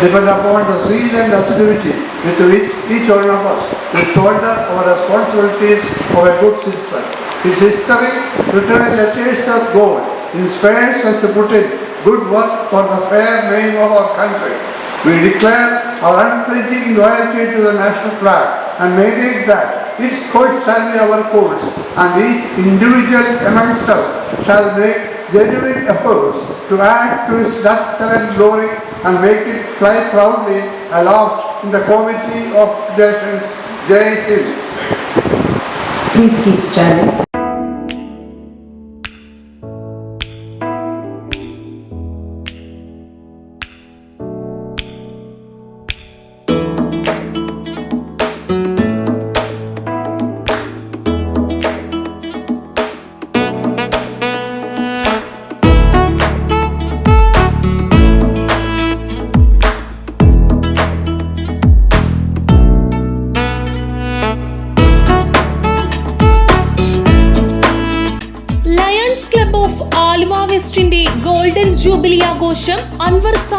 depend upon the zeal and assiduity with which each one of us will shoulder our responsibilities of a good citizen. His history, written letters of gold, inspires us to put in good work for the fair name of our country. We declare our unflinching loyalty to the national flag and mandate that its course shall be our course and each individual amongst us shall make genuine efforts to add to its luster and glory and make it fly proudly aloft in the committee of nations. Jai Hind. Please keep standing.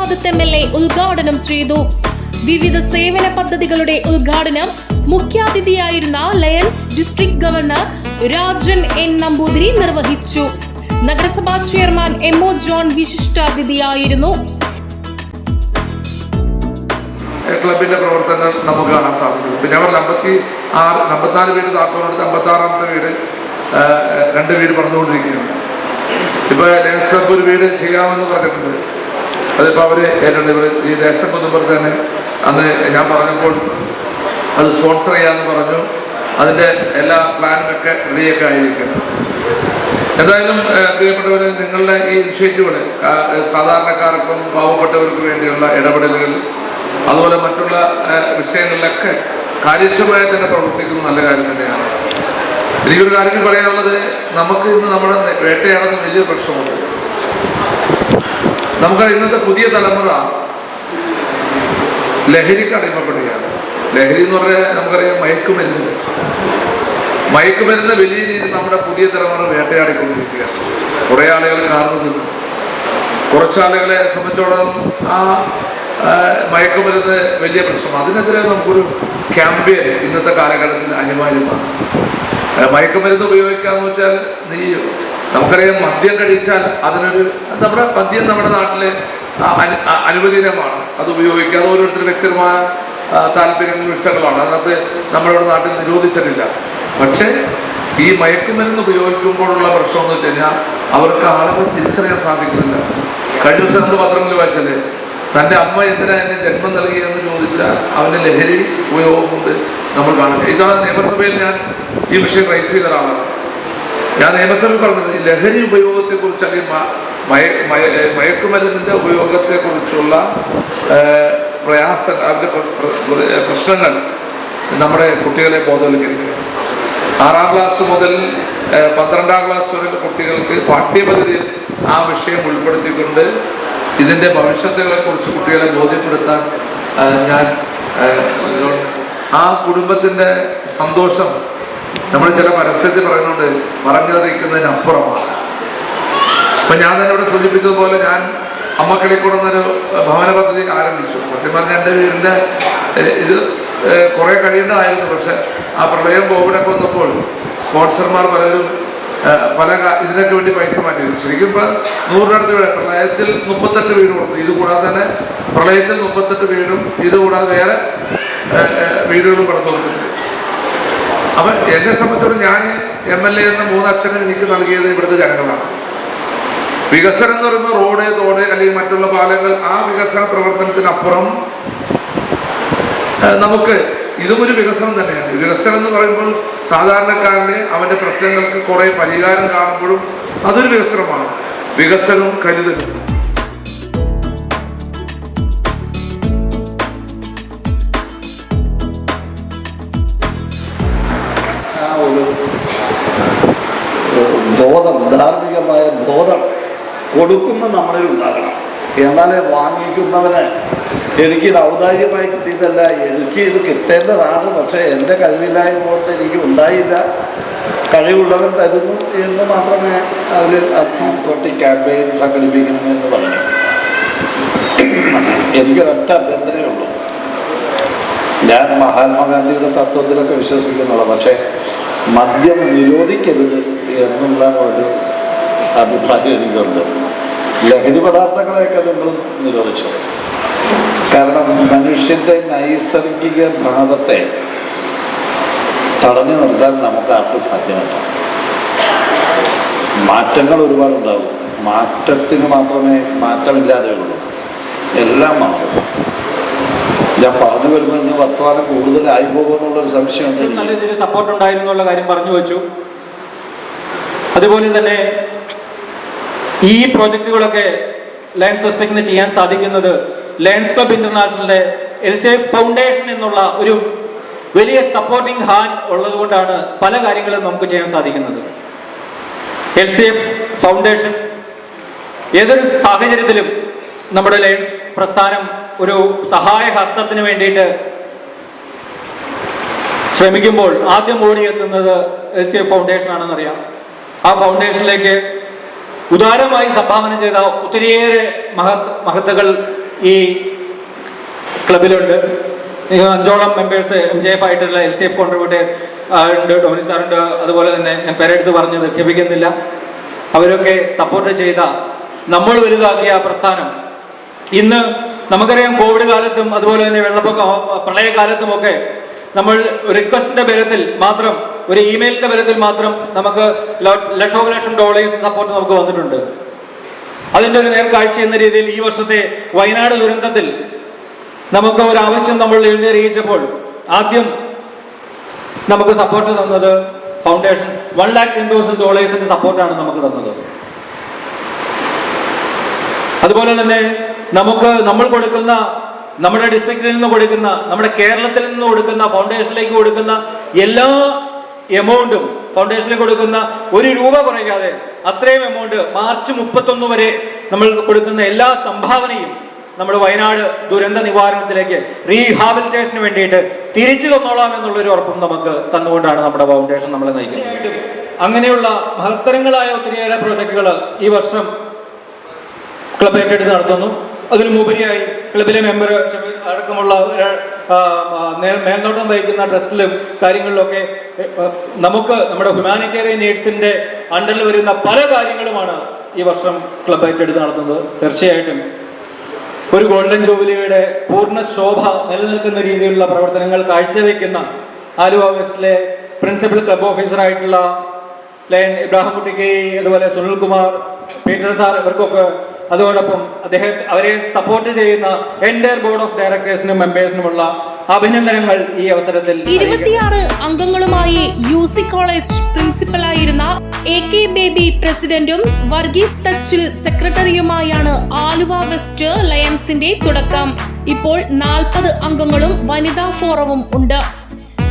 Sadath M L A ഉദ്ഘാടനം ചെയ്തു. വിവിധ സേവന പദ്ധതികളുടെ ഉദ്ഘാടനം മുഖ്യാതിഥിയായിരുന്ന Lions district governor Rajan N Namboothiri നിർവഹിച്ചു. നഗരസഭാ chairman M O John വിശിഷ്ടാതിഥിയായിരുന്നു. ക്ലബിന്റെ പ്രവർത്തനങ്ങൾ നമുക്ക് കാണാൻ സാധിക്കും. പിന്നെ ഞങ്ങൾ അമ്പത്തി ആറ് അമ്പത്തിനാല് വീട് താക്കോലെടുത്ത് അമ്പത്താറാമത്തെ വീട് ആ, രണ്ട് വീട് പറഞ്ഞുകൊണ്ടിരിക്കുകയാണ് ഇപ്പോൾ ലയൺസ് ക്ലബ് ഒരു വീട് ചെയ്യാമെന്ന് പറഞ്ഞിട്ടുണ്ട്. അതിപ്പോൾ അവർ ഏറ്റുണ്ട് ഇവർ ഈ ദേശം കുന്നുമ്പോൾ തന്നെ അന്ന് ഞാൻ പറഞ്ഞപ്പോൾ അത് സ്പോൺസർ ചെയ്യാമെന്ന് പറഞ്ഞു. അതിന്റെ എല്ലാ പ്ലാനിലൊക്കെ റെഡിയൊക്കെ ആയിരിക്കുന്നു. എന്തായാലും പ്രിയപ്പെട്ടവർ നിങ്ങളുടെ ഈ ഇനിഷ്യേറ്റീവുകൾ സാധാരണക്കാർക്കും പാവപ്പെട്ടവർക്കും വേണ്ടിയുള്ള ഇടപെടലുകൾ അതുപോലെ മറ്റുള്ള വിഷയങ്ങളിലൊക്കെ കാര്യക്ഷമമായി തന്നെ പ്രവർത്തിക്കുന്ന നല്ല കാര്യം തന്നെയാണ്. എനിക്കൊരു കാര്യം പറയാനുള്ളത് നമുക്ക് ഇന്ന് നമ്മുടെ വേട്ടയാടുന്ന വലിയ പ്രശ്നമുണ്ട്. നമുക്ക് ഇന്നത്തെ പുതിയ തലമുറ ലഹരിക്ക് അടിമപ്പെടുകയാണ്. ലഹരി എന്ന് പറഞ്ഞാൽ നമുക്കറിയാം മയക്കുമരുന്ന്. മയക്കുമരുന്ന് വലിയ രീതിയിൽ നമ്മുടെ പുതിയ തലമുറ വേട്ടയാടിക്കൊണ്ടിരിക്കുകയാണ്. കുറേ ആളുകൾ കാർന്നു നിന്നു. കുറച്ചാളുകളെ സംബന്ധിച്ചോളം ആ മയക്കുമരുന്ന് വലിയ പ്രശ്നം. അതിനെതിരെ നമുക്കൊരു ക്യാമ്പയിൻ ഇന്നത്തെ കാലഘട്ടത്തിൽ അനിവാര്യമാണ്. മയക്കുമരുന്ന് ഉപയോഗിക്കാന്ന് വെച്ചാൽ നീ നമുക്കറിയാം മദ്യം കഴിച്ചാൽ അതിനൊരു നമ്മുടെ മദ്യം നമ്മുടെ നാട്ടിൽ അനുവദനീയമാണ്. അത് ഉപയോഗിക്കുക അത് ഓരോരുത്തർ വ്യക്തിപരമായ താല്പര്യങ്ങളും ഇഷ്ടങ്ങളാണ് അതിനകത്ത് നമ്മുടെ നാട്ടിൽ നിരോധിച്ചിട്ടില്ല. പക്ഷേ ഈ മയക്കുമരുന്ന് ഉപയോഗിക്കുമ്പോഴുള്ള പ്രശ്നം എന്ന് വെച്ച് കഴിഞ്ഞാൽ അവർക്ക് ആളുകൾ തിരിച്ചറിയാൻ സാധിക്കുന്നില്ല. കഴിഞ്ഞ ദിവസം നമ്മൾ പത്രങ്ങളിൽ വായിച്ചല്ലേ തന്റെ അമ്മ എന്തിനാ എന്നെ ജന്മം നൽകിയെന്ന് ചോദിച്ചാൽ അവന്റെ ലഹരി ഉപയോഗം കൊണ്ട് നമ്മൾ കാണുക ഇതാണ് നിയമസഭയിൽ ഞാൻ ഈ വിഷയം റൈസ് ചെയ്ത ഒരാളാണ്. ഞാൻ നിയമസഭയിൽ പറഞ്ഞത് ലഹരി ഉപയോഗത്തെക്കുറിച്ച് അല്ലെങ്കിൽ മയ മയ- മയക്കുമരുന്നിന്റെ ഉപയോഗത്തെക്കുറിച്ചുള്ള പ്രയാസ പ്രശ്നങ്ങൾ നമ്മുടെ കുട്ടികളെ ബോധവൽക്കരിക്കുക ആറാം ക്ലാസ് മുതൽ പന്ത്രണ്ടാം ക്ലാസ് വരെയുള്ള കുട്ടികൾക്ക് പാഠ്യപദ്ധതിയിൽ ആ വിഷയം ഉൾപ്പെടുത്തിക്കൊണ്ട് ഇതിന്റെ ഭവിഷ്യത്തുകളെക്കുറിച്ച് കുട്ടികളെ ബോധ്യപ്പെടുത്താൻ ഞാൻ ആ കുടുംബത്തിന്റെ സന്തോഷം നമ്മൾ ചില പരസ്യത്തിൽ പറയുന്നുണ്ട് പറഞ്ഞറിയിക്കുന്നതിനപ്പുറമാണ് അപ്പൊ ഞാൻ തന്നെ ഇവിടെ സൂചിപ്പിച്ചതുപോലെ ഞാൻ അമ്മക്കളി കൊടുന്നൊരു ഭവന പദ്ധതി ആരംഭിച്ചു. സത്യം പറഞ്ഞാൽ എന്റെ വീടിന്റെ ഇത് കുറെ കഴിയേണ്ടതായിരുന്നു. പക്ഷെ ആ പ്രളയം കോവിഡൊക്കെ വന്നപ്പോൾ സ്പോൺസർമാർ പലരും പല ഇതിനൊക്കെ വേണ്ടി പൈസ മാറ്റി ശരിക്കും ഇപ്പം നൂറിനടുത്ത് വീട് പ്രളയത്തിൽ മുപ്പത്തെട്ട് വീട് കൊടുത്തു. ഇത് കൂടാതെ തന്നെ പ്രളയത്തിൽ മുപ്പത്തെട്ട് വീടും ഇത് കൂടാതെ വേറെ വീടുകളും കൊടുത്തു കൊടുത്തിട്ടുണ്ട് അപ്പൊ എന്നെ സംബന്ധിച്ചിടത്തോളം ഞാൻ എം എൽ എ എന്ന മൂന്നക്ഷരം എനിക്ക് നൽകിയത് ഇവിടുത്തെ ജനങ്ങളാണ്. വികസനം എന്ന് പറയുമ്പോൾ റോഡ് തോട് അല്ലെങ്കിൽ മറ്റുള്ള പാലങ്ങൾ ആ വികസന പ്രവർത്തനത്തിനപ്പുറം നമുക്ക് ഇതും ഒരു വികസനം തന്നെയാണ്. വികസനം എന്ന് പറയുമ്പോൾ സാധാരണക്കാരന് അവന്റെ പ്രശ്നങ്ങൾക്ക് കുറേ പരിഹാരം കാണുമ്പോഴും അതൊരു വികസനമാണ്. വികസനം കരുതലും. ബോധം ധാർമ്മികമായ ബോധം കൊടുക്കുന്ന നമ്മളിൽ ഉണ്ടാകണം. എന്നാലേ വാങ്ങിക്കുന്നവന് എനിക്ക് ഔദാര്യമായി കിട്ടിയതല്ല എനിക്ക് ഇത് കിട്ടേണ്ടതാണ് പക്ഷേ എന്റെ കഴിവില്ലായ്മ കൊണ്ട് എനിക്ക് ഉണ്ടായില്ല. കഴിവുള്ളവൻ തരുന്നു എന്ന് മാത്രമേ അതിൽ കൊട്ടി ക്യാമ്പയിൻ സംഘടിപ്പിക്കണമെന്ന് പറഞ്ഞു. എനിക്കൊരൊറ്റ ഉള്ളൂ. ഞാൻ മഹാത്മാഗാന്ധിയുടെ തത്വത്തിലൊക്കെ വിശ്വസിക്കുന്നുള്ളൂ പക്ഷേ മദ്യം നിരോധിക്കരുത് എന്നുള്ള ഒരു അഭിപ്രായം എനിക്കുണ്ട്. ലഹരി പദാർത്ഥങ്ങളെയൊക്കെ നിങ്ങൾ നിരോധിച്ചു? കാരണം മനുഷ്യന്റെ നൈസർഗിക ഭാവത്തെ തടഞ്ഞു നിർത്താൻ നമുക്ക് ആർക്കും സാധ്യമല്ല. മാറ്റങ്ങൾ ഒരുപാടുണ്ടാവും. മാറ്റത്തിന് മാത്രമേ മാറ്റമില്ലാതെ ഉള്ളൂ. എല്ലാം മാറും. ഞാൻ പറഞ്ഞു വരുമ്പോൾ ഇനി വർത്തമാനം കൂടുതലായി പോകുമെന്നുള്ളൊരു സംശയമുണ്ട് നല്ല രീതിയിൽ സപ്പോർട്ട് ഉണ്ടായിരുന്നു കാര്യം പറഞ്ഞു വെച്ചു. അതുപോലെ തന്നെ ഈ പ്രോജക്റ്റുകളൊക്കെ ലയൺസ് ഡിസ്ട്രിക്റ്റിന് ചെയ്യാൻ സാധിക്കുന്നത് ലയൺസ് ക്ലബ് ഇന്റർനാഷണലിലെ എൽ സി എഫ് ഫൗണ്ടേഷൻ എന്നുള്ള ഒരു വലിയ സപ്പോർട്ടിംഗ് ഹാൻഡ് ഉള്ളതുകൊണ്ടാണ് പല കാര്യങ്ങളും നമുക്ക് ചെയ്യാൻ സാധിക്കുന്നത്. എൽ സി എഫ് ഫൗണ്ടേഷൻ ഏതൊരു സാഹചര്യത്തിലും നമ്മുടെ ലയൺസ് പ്രസ്ഥാനം ഒരു സഹായ ഹസ്തത്തിന് വേണ്ടിയിട്ട് ശ്രമിക്കുമ്പോൾ ആദ്യം ഓടിയെത്തുന്നത് എൽ സി എഫ് ഫൗണ്ടേഷൻ ആണെന്നറിയാം. ആ ഫൗണ്ടേഷനിലേക്ക് ഉദാരമായി സംഭാവന ചെയ്ത ഒത്തിരിയേറെ മഹത് മഹത്തുകൾ ഈ ക്ലബിലുണ്ട്. അഞ്ചോളം മെമ്പേഴ്സ് എം ജെ എഫ് ആയിട്ടുള്ള എൽ സി എഫ് കോൺട്രിബ്യൂട്ടർ ഉണ്ട് ഡൊമിനി സാറുണ്ട് അതുപോലെ തന്നെ ഞാൻ പേരെടുത്ത് പറഞ്ഞത് ക്ഷമിക്കുന്നില്ല അവരൊക്കെ സപ്പോർട്ട് ചെയ്ത നമ്മൾ വലുതാക്കിയ പ്രസ്ഥാനം. ഇന്ന് നമുക്കറിയാം കോവിഡ് കാലത്തും അതുപോലെ തന്നെ വെള്ളപ്പൊക്ക പ്രളയകാലത്തുമൊക്കെ നമ്മൾ റിക്വസ്റ്റിന്റെ ബലത്തിൽ മാത്രം ഒരു ഇമെയിലിന്റെ ബലത്തിൽ മാത്രം നമുക്ക് ലക്ഷോപലക്ഷം ഡോളേഴ്സ് സപ്പോർട്ട് നമുക്ക് വന്നിട്ടുണ്ട്. അതിന്റെ ഒരു നേർക്കാഴ്ച എന്ന രീതിയിൽ ഈ വർഷത്തെ വയനാട് ദുരന്തത്തിൽ നമുക്ക് ഒരു ആവശ്യം നമ്മൾ എഴുതിയറിയിച്ചപ്പോൾ ആദ്യം നമുക്ക് സപ്പോർട്ട് തന്നത് foundation one lakh ten thousand ഡോളേഴ്സിന്റെ സപ്പോർട്ടാണ് നമുക്ക് തന്നത്. അതുപോലെ തന്നെ നമുക്ക് നമ്മൾ കൊടുക്കുന്ന നമ്മുടെ ഡിസ്ട്രിക്റ്റിൽ നിന്ന് കൊടുക്കുന്ന നമ്മുടെ കേരളത്തിൽ നിന്ന് കൊടുക്കുന്ന ഫൗണ്ടേഷനിലേക്ക് കൊടുക്കുന്ന എല്ലാ എമൗണ്ടും ഫൗണ്ടേഷന് കൊടുക്കുന്ന ഒരു രൂപ കുറയ്ക്കാതെ അത്രയും എമൗണ്ട് മാർച്ച് മുപ്പത്തൊന്ന് വരെ നമ്മൾ കൊടുക്കുന്ന എല്ലാ സംഭാവനയും നമ്മുടെ വയനാട് ദുരന്ത നിവാരണത്തിലേക്ക് റീഹാബിലിറ്റേഷന് വേണ്ടിയിട്ട് തിരിച്ചു തന്നോളാം എന്നുള്ളൊരു ഉറപ്പും നമുക്ക് തന്നുകൊണ്ടാണ് നമ്മുടെ ഫൗണ്ടേഷൻ നമ്മളെ നയിക്കുന്നത്. അങ്ങനെയുള്ള മഹത്തരങ്ങളായ ഒത്തിരിയേറെ പ്രോജക്റ്റുകൾ ഈ വർഷം ക്ലബ് ഏറ്റെടുത്ത് നടത്തുന്നു. അതിനുമുപരിയായി ക്ലബിലെ മെമ്പർ അടക്കമുള്ള മേൽനോട്ടം വഹിക്കുന്ന ട്രസ്റ്റിലും കാര്യങ്ങളിലൊക്കെ നമുക്ക് നമ്മുടെ ഹ്യൂമാനിറ്റേറിയൻ നീഡ്സിന്റെ അണ്ടറിൽ വരുന്ന പല കാര്യങ്ങളുമാണ് ഈ വർഷം ക്ലബ് ഏറ്റെടുത്ത് നടത്തുന്നത്. തീർച്ചയായിട്ടും ഒരു ഗോൾഡൻ ജൂബിലിയുടെ പൂർണ ശോഭ നിലനിൽക്കുന്ന രീതിയിലുള്ള പ്രവർത്തനങ്ങൾ കാഴ്ചവെക്കുന്ന ആലുവ വെസ്റ്റിലെ പ്രിൻസിപ്പൽ ക്ലബ് ഓഫീസറായിട്ടുള്ള ലയൻ ഇബ്രാഹിം കുട്ടിക്ക് അതുപോലെ സുനിൽകുമാർ പീറ്റർ സാർ ഇവർക്കൊക്കെ അതോടൊപ്പം അദ്ദേഹത്തെ അവരെ സപ്പോർട്ട് ചെയ്യുന്ന എന്റെ ബോർഡ് ഓഫ് ഡയറക്ടേഴ്സിനും മെമ്പേഴ്സിനുമുള്ള അഭിനന്ദനങ്ങൾ ഈ അവസരത്തിൽ ഇരുപത്തിയാറ് അംഗങ്ങളുമായി യു സി കോളേജ് പ്രിൻസിപ്പലായിരുന്ന എ കെ ബേബി പ്രസിഡന്റും വർഗീസ് തച്ചിൽ സെക്രട്ടറിയുമായാണ് ആലുവ വെസ്റ്റ് ലയൻസിന്റെ തുടക്കം. ഇപ്പോൾ നാൽപ്പത് അംഗങ്ങളും വനിതാ ഫോറവും ഉണ്ട്.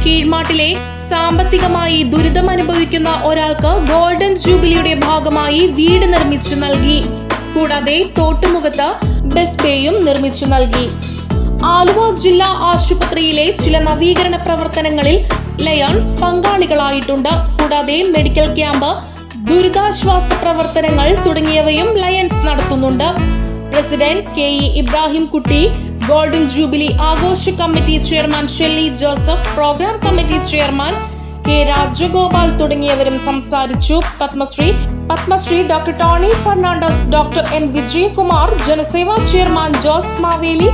കീഴ്മാട്ടിലെ സാമ്പത്തികമായി ദുരിതമനുഭവിക്കുന്ന ഒരാൾക്ക് ഗോൾഡൻ ജൂബിലിയുടെ ഭാഗമായി വീട് നിർമ്മിച്ചു നൽകി. കൂടാതെ തോട്ടുമുഖത്ത് ബസ് ബേയും നിർമ്മിച്ചു നൽകി. ആലുവ ജില്ലാ ആശുപത്രിയിലെ ചില നവീകരണ പ്രവർത്തനങ്ങളിൽ ലയൺസ് പങ്കാളികളായിട്ടുണ്ട്. കൂടാതെ മെഡിക്കൽ ക്യാമ്പ് ദുരിതാശ്വാസ പ്രവർത്തനങ്ങൾ തുടങ്ങിയവയും ലയൺസ് നടത്തുന്നുണ്ട്. President K E Ibrahim Kutty golden jubilee ആഘോഷ committee chairman Shelly Joseph program committee chairman K Rajagopal തുടങ്ങിയവരും സംസാരിച്ചു. Padmashri Padmashri doctor Tony Fernandez doctor N Vijayakumar Janaseva chairman Jose Maveli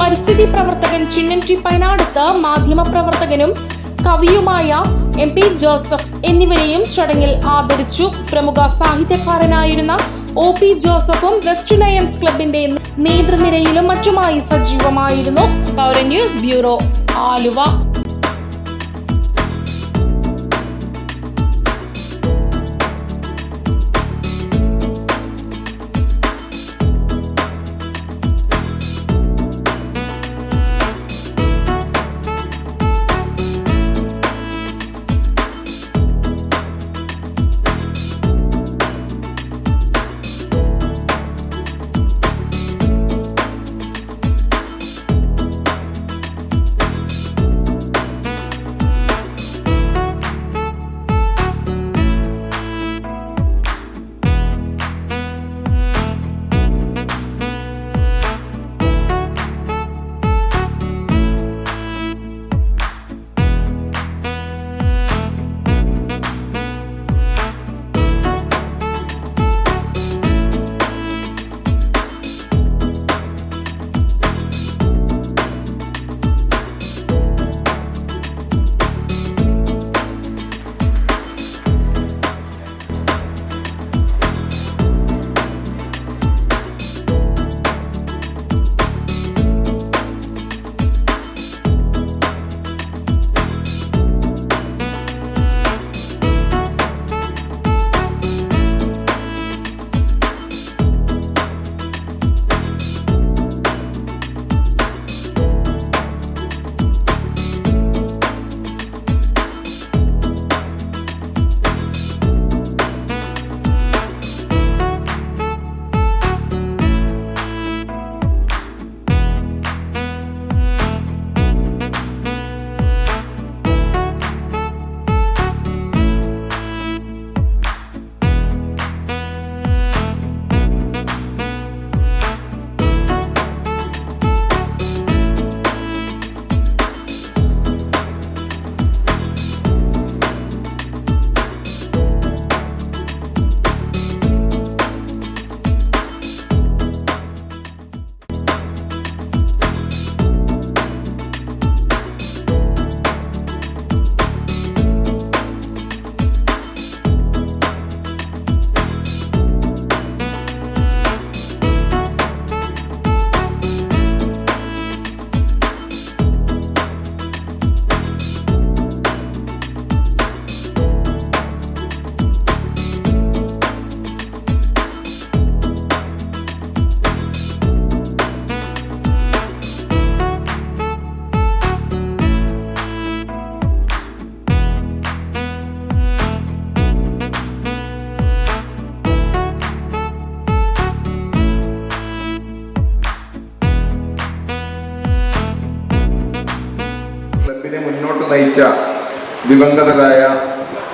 പരിസ്ഥിതി പ്രവർത്തകൻ Chinnan T Painadath മാധ്യമ പ്രവർത്തകനും കവിയുമായ എം പി ജോസഫ് എന്നിവരെയും ചടങ്ങിൽ ആദരിച്ചു. പ്രമുഖ സാഹിത്യകാരനായിരുന്ന ഒ പി ജോസഫും വെസ്റ്റ് ലയൺസ് ക്ലബിന്റെ നേതൃനിരയിലും മറ്റുമായി സജീവമായിരുന്നു. പൗര ന്യൂസ് ബ്യൂറോ ആലുവ. നയിച്ച ദിവംഗതരായ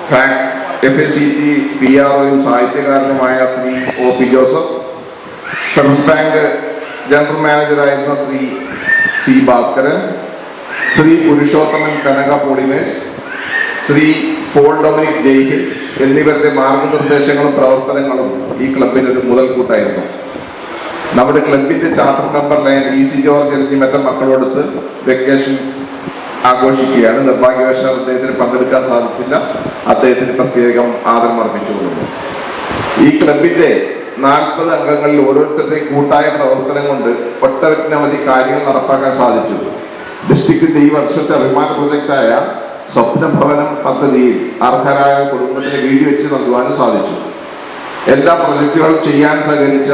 FACT F A C T P R ഒയും സാഹിത്യകാരനുമായ Shri O P Joseph federal bank general മാനേജറായിരുന്ന Shri C Bhaskaran Shri Purushothaman Kanaka പോളിമേഷ് ശ്രീ പോൾ ഡൊമിനിക് ജയ്ഹിൽ എന്നിവരുടെ മാർഗനിർദ്ദേശങ്ങളും പ്രവർത്തനങ്ങളും ഈ ക്ലബിന് ഒരു മുതൽക്കൂട്ടായിരുന്നു. നമ്മുടെ ക്ലബിന്റെ charter member lion E C George എന്നീ മറ്റു മക്കളോടൊത്ത് വെക്കേഷൻ ആഘോഷിക്കുകയാണ്. നിർഭാഗ്യവശാൽ അദ്ദേഹത്തിന് പങ്കെടുക്കാൻ സാധിച്ചില്ല. അദ്ദേഹത്തിന് പ്രത്യേകം ആദരം അർപ്പിച്ചുകൊള്ളുന്നു. ഈ ക്ലബിന്റെ നാൽപ്പത് അംഗങ്ങളിൽ ഓരോരുത്തരുടെയും കൂട്ടായ പ്രവർത്തനം കൊണ്ട് ഒട്ടനവധി കാര്യങ്ങൾ നടപ്പാക്കാൻ സാധിച്ചു. ഡിസ്ട്രിക്റ്റിന്റെ ഈ വർഷത്തെ അഭിമാന പ്രൊജക്റ്റായ സ്വപ്ന ഭവനം പദ്ധതിയിൽ അർഹരായ കുടുംബത്തിന് വീട് വെച്ച് നൽകുവാനും സാധിച്ചു. എല്ലാ പ്രൊജക്റ്റുകളും ചെയ്യാൻ സഹകരിച്ച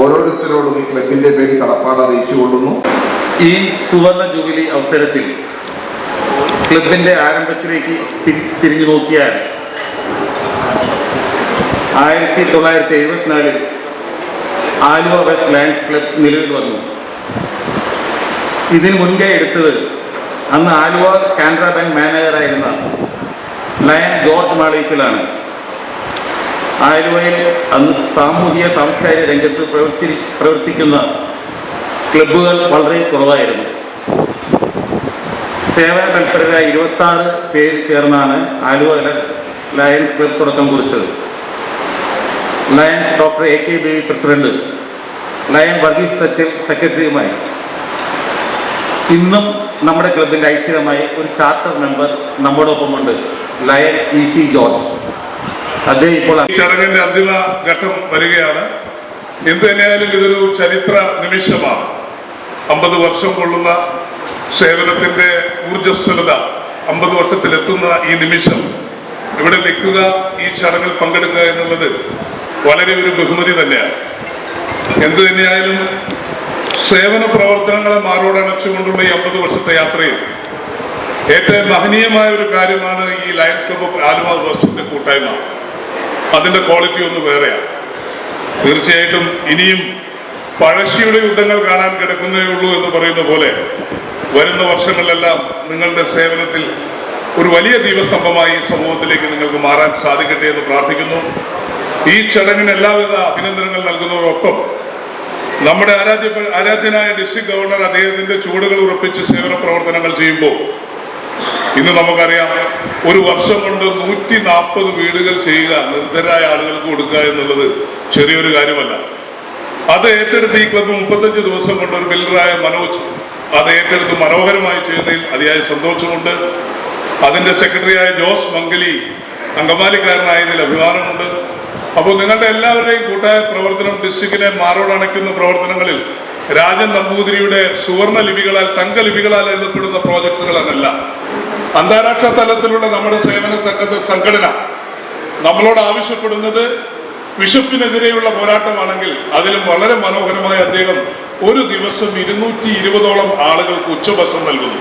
ഓരോരുത്തരോടും ഈ ക്ലബിന്റെ പേരിൽ കടപ്പാട് അറിയിച്ചു കൊള്ളുന്നു ഈ സുവർണ ജൂബിലി അവസരത്തിൽ ക്ലബിന്റെ ആരംഭത്തിലേക്ക് തിരിഞ്ഞു നോക്കിയാൽ ആയിരത്തി തൊള്ളായിരത്തി എഴുപത്തിനാലിൽ ആലുവ വെസ്റ്റ് ലാൻഡ്സ് ക്ലബ് നിലവിൽ വന്നു. ഇതിന് മുൻകൈ എടുത്തത് അന്ന് ആലുവ കാനറ ബാങ്ക് മാനേജറായിരുന്ന ലയൻ ജോർജ് മാളിയത്തിലാണ് ആലുവയിൽ അന്ന് സാമൂഹിക സാംസ്കാരിക രംഗത്ത് പ്രവർത്തി പ്രവർത്തിക്കുന്ന ക്ലബ്ബുകൾ വളരെ കുറവായിരുന്നു. സേവന തൽപരരായ ഇരുപത്തി ആറ് പേര് ചേർന്നാണ് ആലുവ ലയൻസ് ക്ലബ് തുടക്കം കുറിച്ചത്. Lions doctor A K Baby president lion Varghese Thachal സെക്രട്ടറിയുമായി ഇന്നും നമ്മുടെ ക്ലബിന്റെ ഐശ്വര്യമായി ഒരു ചാർട്ടർ മെമ്പർ നമ്മോടൊപ്പമുണ്ട് ലയൻ ഇ സി ജോർജ്. അദ്ദേഹം ഇപ്പോൾ ചടങ്ങിന്റെ അന്തിമ ഘട്ടം വരികയാണ്. എന്ത് തന്നെയായാലും ഇതൊരു ചരിത്ര നിമിഷമാണ്. അമ്പത് വർഷം കൊള്ളുന്ന സേവനത്തിന്റെ ഊർജസ്വലത അമ്പത് വർഷത്തിലെത്തുന്ന ഈ നിമിഷം ഇവിടെ നിൽക്കുക ഈ ചടങ്ങിൽ പങ്കെടുക്കുക എന്നുള്ളത് വളരെ ഒരു ബഹുമതി തന്നെയാണ്. എന്തു തന്നെയായാലും സേവന പ്രവർത്തനങ്ങളെ മാറോടണച്ചുകൊണ്ടുള്ള ഈ അമ്പത് വർഷത്തെ യാത്രയിൽ ഏറ്റവും മഹനീയമായ ഒരു കാര്യമാണ് ഈ ലയൺസ് ക്ലബ് ഓഫ് ആലുവ ബസിന്റെ കൂട്ടായ്മ. അതിന്റെ ക്വാളിറ്റി ഒന്ന് വേറെയാണ്. തീർച്ചയായിട്ടും ഇനിയും പഴശ്ശിയുടെ യുദ്ധങ്ങൾ കാണാൻ കിടക്കുന്നേ ഉള്ളൂ എന്ന് പറയുന്ന പോലെ വരുന്ന വർഷങ്ങളിലെല്ലാം നിങ്ങളുടെ സേവനത്തിൽ ഒരു വലിയ ദീപസ്തംഭമായി സമൂഹത്തിലേക്ക് നിങ്ങൾക്ക് മാറാൻ സാധിക്കട്ടെ എന്ന് പ്രാർത്ഥിക്കുന്നു. ഈ ചടങ്ങിന് എല്ലാവിധ അഭിനന്ദനങ്ങൾ നൽകുന്നതോടൊപ്പം നമ്മുടെ ആരാധ്യ ആരാധ്യനായ ഡിസ്ട്രിക്ട് ഗവർണർ അദ്ദേഹത്തിന്റെ ചുവടുകൾ ഉറപ്പിച്ച് സേവന പ്രവർത്തനങ്ങൾ ചെയ്യുമ്പോൾ ഇന്ന് നമുക്കറിയാം ഒരു വർഷം കൊണ്ട് നൂറ്റി നാൽപ്പത് വീടുകൾ ചെയ്യുക നിർദ്ധരായ ആളുകൾക്ക് കൊടുക്കുക എന്നുള്ളത് ചെറിയൊരു കാര്യമല്ല. അത് ഏറ്റെടുത്ത് ഈ ക്ലബ് മുപ്പത്തഞ്ച് ദിവസം കൊണ്ട് ഒരു ബിൽഡറായ മനോജ് അത് ഏറ്റെടുത്ത് മനോഹരമായി ചെയ്യുന്നതിൽ അതിയായ സന്തോഷമുണ്ട്. അതിന്റെ സെക്രട്ടറിയായ ജോസ് മംഗലി അങ്കമാലിക്കാരനായതിൽ അഭിമാനമുണ്ട്. അപ്പോൾ നിങ്ങളുടെ എല്ലാവരുടെയും കൂട്ടായ പ്രവർത്തനം ഡിസ്ട്രിക്റ്റിനെ മാറോടണയ്ക്കുന്ന പ്രവർത്തനങ്ങളിൽ രാജൻ നമ്പൂതിരിയുടെ സുവർണ ലിപികളാൽ തങ്ക ലിപികളാൽ എഴുതപ്പെടുന്ന പ്രോജക്ട്സുകളാണല്ല അന്താരാഷ്ട്ര തലത്തിലുള്ള നമ്മുടെ സേവന സംഘത്തെ സംഘടന നമ്മളോട് ആവശ്യപ്പെടുന്നത് വിശപ്പിനെതിരെയുള്ള പോരാട്ടമാണെങ്കിൽ അതിലും വളരെ മനോഹരമായ അദ്ദേഹം ഒരു ദിവസം ഇരുന്നൂറ്റി ഇരുപതോളം ആളുകൾക്ക് ഉച്ചഭക്ഷണം നൽകുന്നു.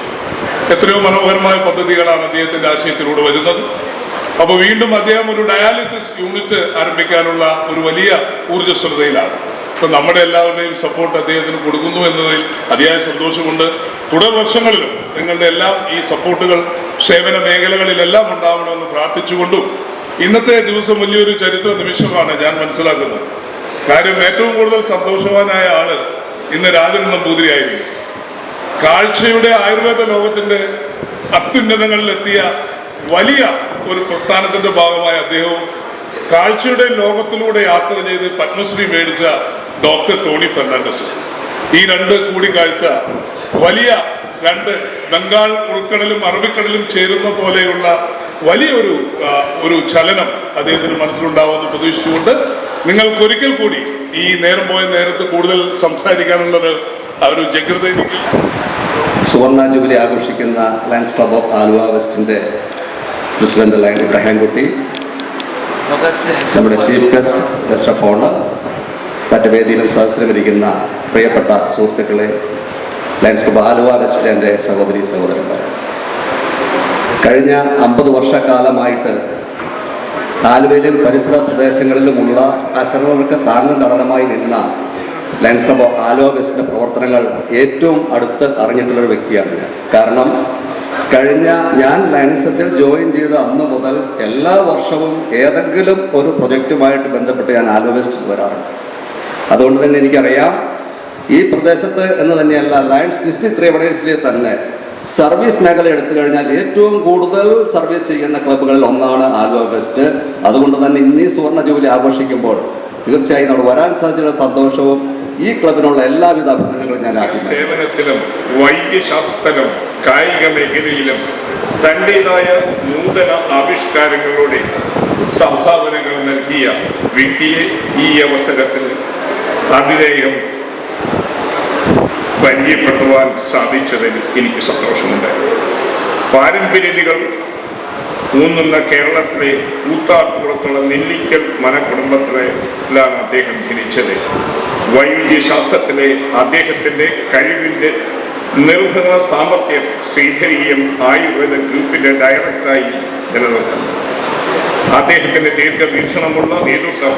എത്രയോ മനോഹരമായ പദ്ധതികളാണ് അദ്ദേഹത്തിന്റെ ആശയത്തിലൂടെ വരുന്നത്. അപ്പോൾ വീണ്ടും അദ്ദേഹം ഒരു ഡയാലിസിസ് യൂണിറ്റ് ആരംഭിക്കാനുള്ള ഒരു വലിയ ഊർജസ്വലതയിലാണ്. ഇപ്പൊ നമ്മുടെ എല്ലാവരുടെയും സപ്പോർട്ട് അദ്ദേഹത്തിന് കൊടുക്കുന്നു എന്നതിൽ അതിയായ സന്തോഷമുണ്ട്. തുടർ വർഷങ്ങളിലും നിങ്ങളുടെ എല്ലാം ഈ സപ്പോർട്ടുകൾ സേവന മേഖലകളിലെല്ലാം ഉണ്ടാവണമെന്ന് പ്രാർത്ഥിച്ചുകൊണ്ടും ഇന്നത്തെ ദിവസം വലിയൊരു ചരിത്ര നിമിഷമാണ് ഞാൻ മനസ്സിലാക്കുന്നത്. കാര്യം ഏറ്റവും കൂടുതൽ സന്തോഷവാനായ ആൾ ഇന്ന് രാജൻ നമ്പൂതിരി ആയിരിക്കും കാഴ്ചയുടെ ആയുർവേദ ലോകത്തിന്റെ അത്യുന്നതങ്ങളിലെത്തിയ വലിയ ഒരു പ്രസ്ഥാനത്തിന്റെ ഭാഗമായ അദ്ദേഹവും കാഴ്ചയുടെ ലോകത്തിലൂടെ യാത്ര ചെയ്ത് പത്മശ്രീ മേടിച്ച ഡോക്ടർ ടോണി ഫെർണാണ്ടസും. ഈ രണ്ട് കൂടിക്കാഴ്ച വലിയ രണ്ട് ബംഗാൾ ഉൾക്കടലും അറബിക്കടലും ചേരുന്ന പോലെയുള്ള വലിയൊരു ഒരു ചലനം അദ്ദേഹത്തിന് മനസ്സിലുണ്ടാവുമെന്ന് പ്രതീക്ഷിച്ചുകൊണ്ട് നിങ്ങൾക്കൊരിക്കൽ കൂടി ഈ നേരം പോയ നേരത്ത് കൂടുതൽ സംസാരിക്കാനുള്ളത് ഒരു ജഗ്രത സുവർണ ജൂബിലി ആഘോഷിക്കുന്ന ലയൻസ് ക്ലബ് ഓഫ് ആലുവ വെസ്റ്റിന്റെ പ്രസിഡന്റ് ലയൻ ഇബ്രാഹിംകുട്ടി നമ്മുടെ chief guest guest of honour മറ്റ് വേദിയിലും സഹസ്രമിരിക്കുന്ന പ്രിയപ്പെട്ട സുഹൃത്തുക്കളെ ലയൻസ് ക്ലബ് ആലുവ വെസ്റ്റിലെ എന്റെ സഹോദരി സഹോദരന്മാർ കഴിഞ്ഞ അമ്പത് വർഷക്കാലമായിട്ട് ആലുവയിലും പരിസര പ്രദേശങ്ങളിലുമുള്ള അശരണർക്ക് താങ്ങും തടനമായി നിന്ന ലയൺസ് ക്ലബ് ആലുവ പ്രവർത്തനങ്ങൾ ഏറ്റവും അടുത്ത് അറിഞ്ഞിട്ടുള്ളൊരു വ്യക്തിയാണ് ഞാൻ. കാരണം കഴിഞ്ഞ ഞാൻ ലയൻസത്തിൽ ജോയിൻ ചെയ്ത അന്ന് മുതൽ എല്ലാ വർഷവും ഏതെങ്കിലും ഒരു പ്രൊജക്റ്റുമായിട്ട് ബന്ധപ്പെട്ട് ഞാൻ ആലോചിച്ചിട്ട് വരാറുണ്ട്. അതുകൊണ്ട് തന്നെ എനിക്കറിയാം ഈ പ്രദേശത്ത് എന്ന് തന്നെയല്ല ലയൺസ് ഡിസ്ട്രിക്ട് ത്രിവണേഴ്സിലെ തന്നെ സർവീസ് മേഖല എടുത്തു കഴിഞ്ഞാൽ ഏറ്റവും കൂടുതൽ സർവീസ് ചെയ്യുന്ന ക്ലബ്ബുകളിൽ ഒന്നാണ് ആലുവ വെസ്റ്റ്. അതുകൊണ്ട് തന്നെ ഇന്ന് ഈ സുവർണ ജൂബിലി ആഘോഷിക്കുമ്പോൾ തീർച്ചയായും നമ്മൾ വരാൻ സാധിച്ചുള്ള സന്തോഷവും ഈ ക്ലബിനുള്ള എല്ലാവിധ അഭിനന്ദനങ്ങളും ഞാൻ സേവനത്തിലും വൈദ്യശാസ്ത്രം കായിക മേഖലയിലും തന്റെതായ നൂതന ആവിഷ്കാരങ്ങളുടെ സംഭാവനകൾ നൽകിയ വ്യക്തിയെ ഈ അവസരത്തിൽ അതിലേയം പരിചയപ്പെടുത്തുവാൻ സാധിച്ചതിൽ എനിക്ക് സന്തോഷമുണ്ട്. പാരമ്പര്യതകൾ ഊന്നുന്ന കേരളത്തിലെ കൂത്താർപ്പുറത്തുള്ള നെല്ലിക്കൽ മനക്കുടുംബത്തിലാണ് അദ്ദേഹം ജനിച്ചത്. വൈവിധ്യശാസ്ത്രത്തിലെ അദ്ദേഹത്തിന്റെ കഴിവിന്റെ നിർവഹണ സാമർഥ്യം ശ്രീധരീയം ആയുർവേദ ഗ്രൂപ്പിന്റെ ഡയറക്ടറായി നിലനിർത്തുന്നു. അദ്ദേഹത്തിന്റെ ദീർഘവീക്ഷണമുള്ള നേതൃത്വം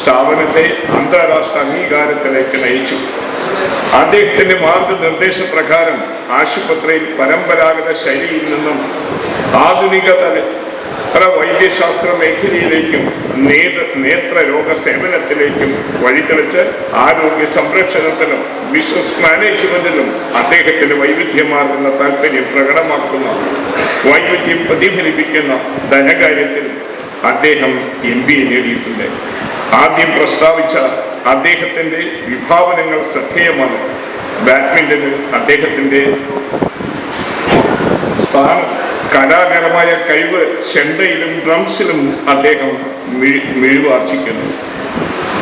സ്ഥാപനത്തെ അന്താരാഷ്ട്ര അംഗീകാരത്തിലേക്ക് നയിച്ചു. അദ്ദേഹത്തിന്റെ മാർഗനിർദ്ദേശപ്രകാരം ആശുപത്രിയിൽ പരമ്പരാഗത ശൈലിയിൽ നിന്നും ആധുനിക തല വൈദ്യശാസ്ത്ര മേഖലയിലേക്കും നേത്ര നേത്രരോഗ സേവനത്തിലേക്കും വഴിതെളിച്ച് ആരോഗ്യ സംരക്ഷണത്തിലും ബിസിനസ് മാനേജ്മെന്റിലും അദ്ദേഹത്തിന് വൈവിധ്യമാർന്ന താല്പര്യം പ്രകടമാക്കുന്ന വൈവിധ്യം പ്രതിഫലിപ്പിക്കുന്ന ധനകാര്യത്തിൽ അദ്ദേഹം എം ബി എ നേടിയിട്ടുണ്ട്. ആദ്യം പ്രസ്താവിച്ച അദ്ദേഹത്തിന്റെ വിഭാവനങ്ങൾ ശ്രദ്ധേയമാണ്. ബാഡ്മിന്റണിൽ അദ്ദേഹത്തിന്റെ സ്ഥാനം കലാകരമായ കഴിവ് ചെണ്ടയിലും ഡ്രംസിലും അദ്ദേഹം മിഴി- മിഴിവാർജിക്കുന്നു.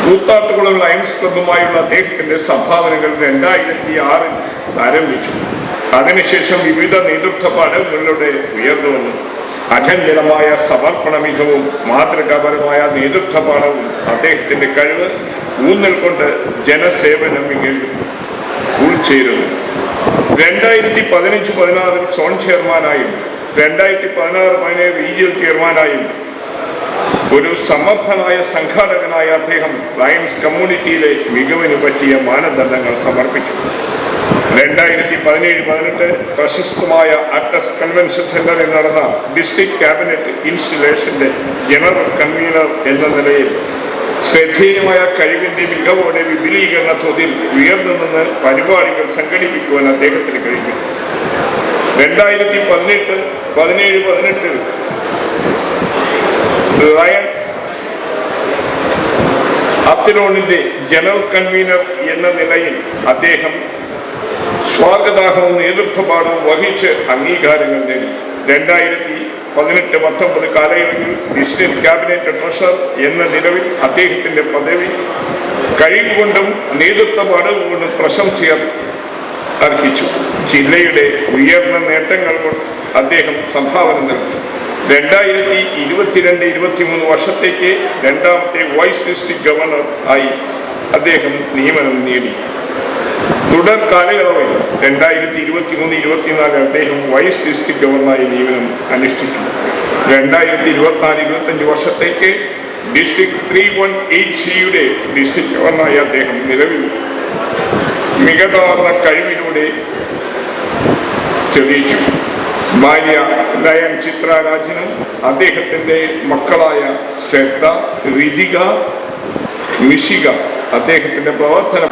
കൂത്താട്ടുകുളം ലയൺസ് ക്ലബുമായുള്ള അദ്ദേഹത്തിന്റെ സംഭാവനകൾ രണ്ടായിരത്തി ആറിൽ ആരംഭിച്ചു. അതിനുശേഷം വിവിധ നേതൃത്വ പാഠങ്ങളിലൂടെ ഉയർന്നു വന്നു. അചഞ്ചലമായ സമർപ്പണ മികവും മാതൃകാപരമായ നേതൃത്വ പാഠവും അദ്ദേഹത്തിന്റെ കഴിവ് ഊന്നൽ കൊണ്ട് ജനസേവനം ഇങ്ങനെ ഉൾച്ചേരുന്നു. രണ്ടായിരത്തി പതിനഞ്ച് പതിനാറിൽ സോൺ ചെയർമാനായും രണ്ടായിരത്തി പതിനാറ് പതിനേഴ് റീജിയൽ ചെയർമാനായും ഒരു സമർത്ഥനായ സംഘാടകനായ അദ്ദേഹം ലയൺസ് കമ്മ്യൂണിറ്റിയിലെ മികവിന് പറ്റിയ മാനദണ്ഡങ്ങൾ സമർപ്പിച്ചു. രണ്ടായിരത്തി പതിനേഴ് പതിനെട്ട് പ്രശസ്തമായ അക്ടസ് കൺവെൻഷൻ സെന്ററിൽ നടന്ന ഡിസ്ട്രിക്ട് ക്യാബിനറ്റ് ഇൻസ്റ്റലേഷന്റെ ജനറൽ കൺവീനർ എന്ന നിലയിൽ ശ്രദ്ധേയമായ കഴിവിന്റെ മികവോടെ വിപുലീകരണ തോതിൽ ഉയർന്നു നിന്ന് പരിപാടികൾ സംഘടിപ്പിക്കുവാൻ അദ്ദേഹത്തിന് കഴിഞ്ഞു. രണ്ടായിരത്തി പതിനെട്ട് പതിനേഴ് പതിനെട്ടിൽ റയൻ അപ്തിലോണിന്റെ ജനറൽ കൺവീനർ എന്ന നിലയിൽ അദ്ദേഹം സ്വാഗതാഹവും നേതൃത്വപാഠവും വഹിച്ച് അംഗീകാരങ്ങൾ നേടി. രണ്ടായിരത്തി പതിനെട്ട് പത്തൊമ്പത് കാലയളവിൽ ഇസ്ലിം ക്യാബിനറ്റ് ട്രഷറർ എന്ന നിലവിൽ അദ്ദേഹത്തിന്റെ പദവി കഴിവുകൊണ്ടും അടവ് കൊണ്ടും പ്രശംസയർ അർഹിച്ചു. ജില്ലയുടെ ഉയർന്ന നേട്ടങ്ങൾ കൊണ്ട് അദ്ദേഹം സംഭാവന നൽകി. രണ്ടായിരത്തി ഇരുപത്തിരണ്ട് ഇരുപത്തിമൂന്ന് വർഷത്തേക്ക് രണ്ടാമത്തെ വൈസ് ഡിസ്ട്രിക്ട് ഗവർണർ ആയി അദ്ദേഹം നിയമനം നേടി. തുടർ കാലയളവിൽ രണ്ടായിരത്തി ഇരുപത്തി മൂന്ന് ഇരുപത്തിനാല് അദ്ദേഹം വൈസ് ഡിസ്ട്രിക്ട് ഗവർണറായി നിയമനം അനുഷ്ഠിച്ചു. രണ്ടായിരത്തി ഇരുപത്തിനാല് ഇരുപത്തഞ്ച് വർഷത്തേക്ക് ഡിസ്ട്രിക്ട് ത്രീ വൺ എയ്റ്റ് സിയുടെ ഡിസ്ട്രിക്ട് ഗവർണറായി അദ്ദേഹം നിലവിൽ. മികതാർന്ന കഴിവിലൂടെ തെളിയിച്ചു. ഭാര്യ ലയൻ ചിത്രാരാജനും അദ്ദേഹത്തിന്റെ മക്കളായ ശ്രദ്ധ ഋതിക മിഷിക അദ്ദേഹത്തിന്റെ പ്രവർത്തനം